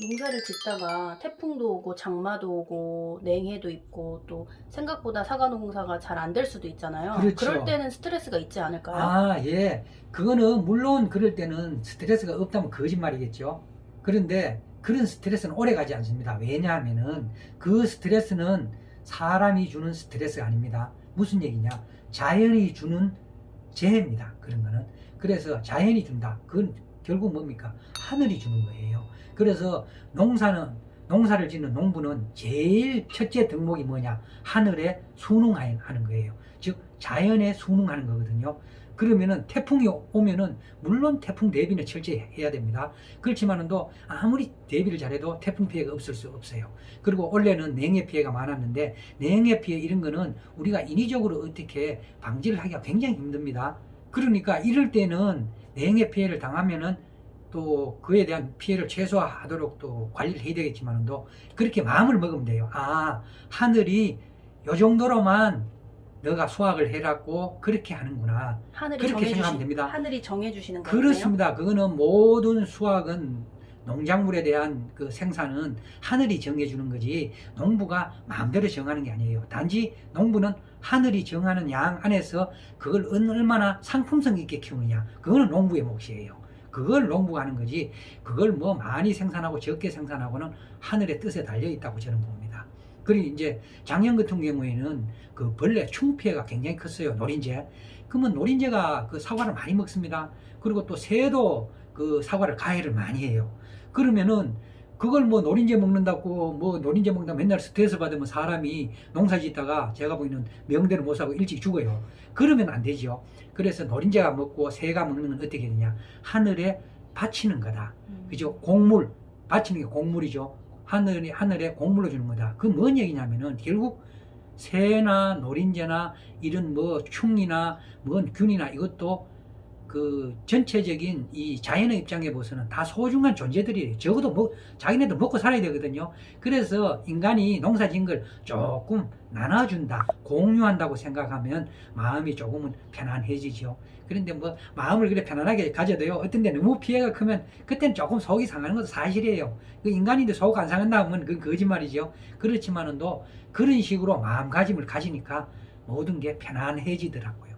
농사를 짓다가 태풍도 오고 장마도 오고 냉해도 있고 또 생각보다 사과 농사가 잘 안 될 수도 있잖아요. 그렇죠. 럴 때는 스트레스가 있지 않을까요? 아, 예. 그거는 물론 그럴 때는 스트레스가 없다면 거짓말이겠죠. 그런데 그런 스트레스는 오래 가지 않습니다. 왜냐하면은 그 스트레스는 사람이 주는 스트레스가 아닙니다. 무슨 얘기냐? 자연이 주는 재해입니다. 그런 거는. 그래서 자연이 준다. 그건 결국 뭡니까? 하늘이 주는 거예요. 그래서 농사는 농사를 짓는 농부는 제일 첫째 덕목이 뭐냐? 하늘에 순응하는 거예요. 즉 자연에 순응하는 거거든요. 그러면은 태풍이 오면은 물론 태풍 대비는 철저히 해야 됩니다. 그렇지만은도 아무리 대비를 잘해도 태풍 피해가 없을 수 없어요. 그리고 원래는 냉해 피해가 많았는데 냉해 피해 이런 거는 우리가 인위적으로 어떻게 방지를 하기가 굉장히 힘듭니다. 그러니까 이럴 때는 냉해 피해를 당하면은 또 그에 대한 피해를 최소화하도록 또 관리를 해야 되겠지만도 그렇게 마음을 먹으면 돼요. 아 하늘이 요 정도로만 너가 수확을 해라고 그렇게 하는구나. 하늘이 그렇게 정해주시 생각하면 됩니다. 하늘이 정해주시는 거예요. 그렇습니다. 그거는 모든 수확은 농작물에 대한 그 생산은 하늘이 정해주는 거지 농부가 마음대로 정하는 게 아니에요. 단지 농부는 하늘이 정하는 양 안에서 그걸 얼마나 상품성 있게 키우느냐. 그거는 농부의 몫이에요. 그걸 농부가 하는 거지. 그걸 뭐 많이 생산하고 적게 생산하고는 하늘의 뜻에 달려 있다고 저는 봅니다. 그리고 이제 작년 같은 경우에는 그 벌레 충 피해가 굉장히 컸어요. 노린재. 그러면 노린재가 그 사과를 많이 먹습니다. 그리고 또 새도 그 사과를 가해를 많이 해요. 그러면은 그걸 뭐 노린재 먹는다고 뭐 노린재 먹는다 맨날 스트레스 받으면 사람이 농사 짓다가 제가 보기에는 명대로 못 사고 일찍 죽어요. 그러면 안 되죠. 그래서 노린재가 먹고 새가 먹는 건 어떻게 되냐. 하늘에 바치는 거다. 음. 그죠? 곡물. 바치는 게 곡물이죠. 하늘이, 하늘에 곡물로 주는 거다. 그 뭔 얘기냐면은 결국 새나 노린재나 이런 뭐 충이나 뭔 균이나 이것도 그 전체적인 이 자연의 입장에 보서는 다 소중한 존재들이에요. 적어도 뭐 자기네도 먹고 살아야 되거든요. 그래서 인간이 농사 지은 걸 조금 나눠준다, 공유한다고 생각하면 마음이 조금은 편안해지죠. 그런데 뭐 마음을 그래 편안하게 가져도요. 어떤 데 너무 피해가 크면 그때는 조금 속이 상하는 것도 사실이에요. 그 인간인데 속 안 상한다 하면 그건 거짓말이죠. 그렇지만은 또 그런 식으로 마음가짐을 가지니까 모든 게 편안해지더라고요.